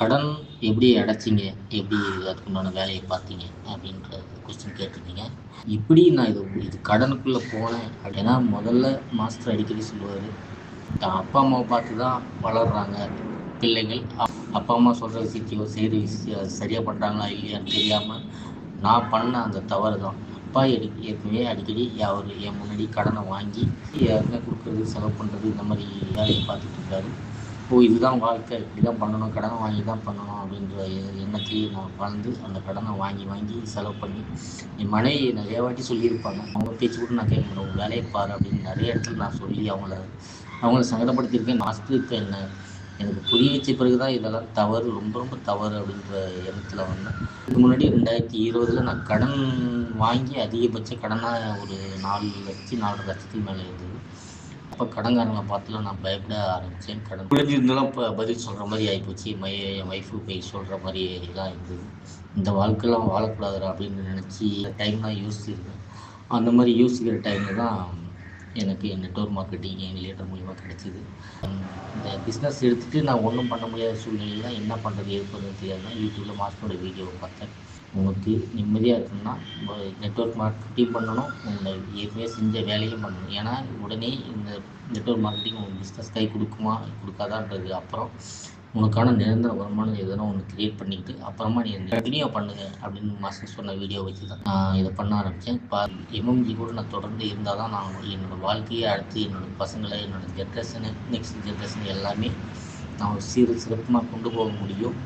கடன் எப்படி அடைச்சிங்க? எப்படி அதுக்குண்டான வேலையை பார்த்தீங்க? அப்படின்ற கொஸ்டின் கேட்டிருந்தீங்க இப்படி நான் இது இது கடனுக்குள்ளே போனேன். அப்படின்னா முதல்ல மாஸ்டர் அடிக்கடி சொல்லுவார் தான் அப்பா அம்மாவை பார்த்து தான் வளர்கிறாங்க பிள்ளைகள். அப்பா அம்மா சொல்கிற விஷயத்தையோ செய்கிற விஷயம் சரியாக பண்ணுறாங்களா இல்லையான்னு தெரியாமல் நான் பண்ண அந்த தவறு தான் அப்பா எடு ஏற்கனவே அடிக்கடி அவர் என் முன்னாடி கடனை வாங்கி யாருமே கொடுக்குறது செலவு பண்ணுறது இந்த மாதிரி வேலையை பார்த்துட்டு இருக்காரு. ஓ இதுதான் வாழ்க்கை. இப்படி தான் பண்ணணும் கடனை வாங்கி தான் பண்ணணும் அப்படின்ற எ- நான் வாழ்ந்து அந்த கடனை வாங்கி வாங்கி செலவு பண்ணி என் மனைவி நிறையா வாட்டி சொல்லியிருப்பாங்க. அவங்க பேச்சு கூட நான் கேட்க மாட்டேன். வேலையை பாரு அப்படின்னு நிறைய இடத்துல நான் சொல்லி அவங்கள அவங்கள சங்கடப்படுத்தியிருக்கேன். மாஸ்டருக்கு என்ன எனக்கு புரிய வச்ச பிறகு தான் இதெல்லாம் தவறு ரொம்ப ரொம்ப தவறு அப்படின்ற எண்ணத்தில் வந்தேன். இதுக்கு முன்னாடி ரெண்டாயிரத்தி இருபதில் நான் கடன் வாங்கி அதிகபட்ச கடனாக ஒரு நாலு லட்சம் நாலு லட்சத்துக்கு மேலே இருந்தது. அப்போ கடன்காரங்களை பார்த்துலாம் நான் பயப்பட ஆரம்பித்தேன் கடன் புரிஞ்சிருந்தாலும் இப்போ பதில் சொல்கிற மாதிரி ஆகிப்போச்சு மை என் ஒய்ஃபு போய் சொல்கிற மாதிரி இதெல்லாம் இருந்தது இந்த வாழ்க்கைலாம் வாழக்கூடாதுடா அப்படின்னு நினச்சி டைம் தான் யோசிச்சிருக்கேன் அந்த மாதிரி யோசிக்கிற டைமில் தான் எனக்கு நெட்ஒர்க் மார்க்கெட்டிங் என் லீடர் மூலிமா கிடச்சிது. இந்த பிஸ்னஸ் எடுத்துகிட்டு நான் ஒன்றும் பண்ண முடியாத சூழ்நிலையில் என்ன பண்ணுறது ஏற்படுறது தெரியாதுன்னா யூடியூப்பில் மாஸ்டரோட வீடியோவை பார்த்தேன். உனக்கு நிம்மதியாக இருக்குன்னா நெட்ஒர்க் மார்க்கெட்டிங் பண்ணணும் உங்களை ஏற்கனவே செஞ்ச வேலையும் பண்ணணும். ஏன்னா உடனே இந்த நெட்ஒர்க் மார்க்கெட்டிங் உங்கள் பிஸ்னஸ் கை கொடுக்குமா கொடுக்காதான்றது. அப்புறம் உனக்கான நிரந்தர வருமானம் எதனா ஒன்று கிரியேட் பண்ணிக்கிட்டு அப்புறமா நீ கண்டினியூ பண்ணுங்க அப்படின்னு மாஸ்டர் சொன்ன வீடியோ வச்சு தான் நான் இதை பண்ண ஆரம்பித்தேன் இப்போ எம்எம்ஜி கூட நான் தொடர்ந்து இருந்தால் தான் நான் என்னோடய வாழ்க்கையை அடுத்து என்னோடய பசங்களை என்னோடய ஜென்ரேஷனு நெக்ஸ்ட் ஜென்ரேஷன் எல்லாமே நான் ஒரு சீர சிறப்புமாக கொண்டு போக முடியும்.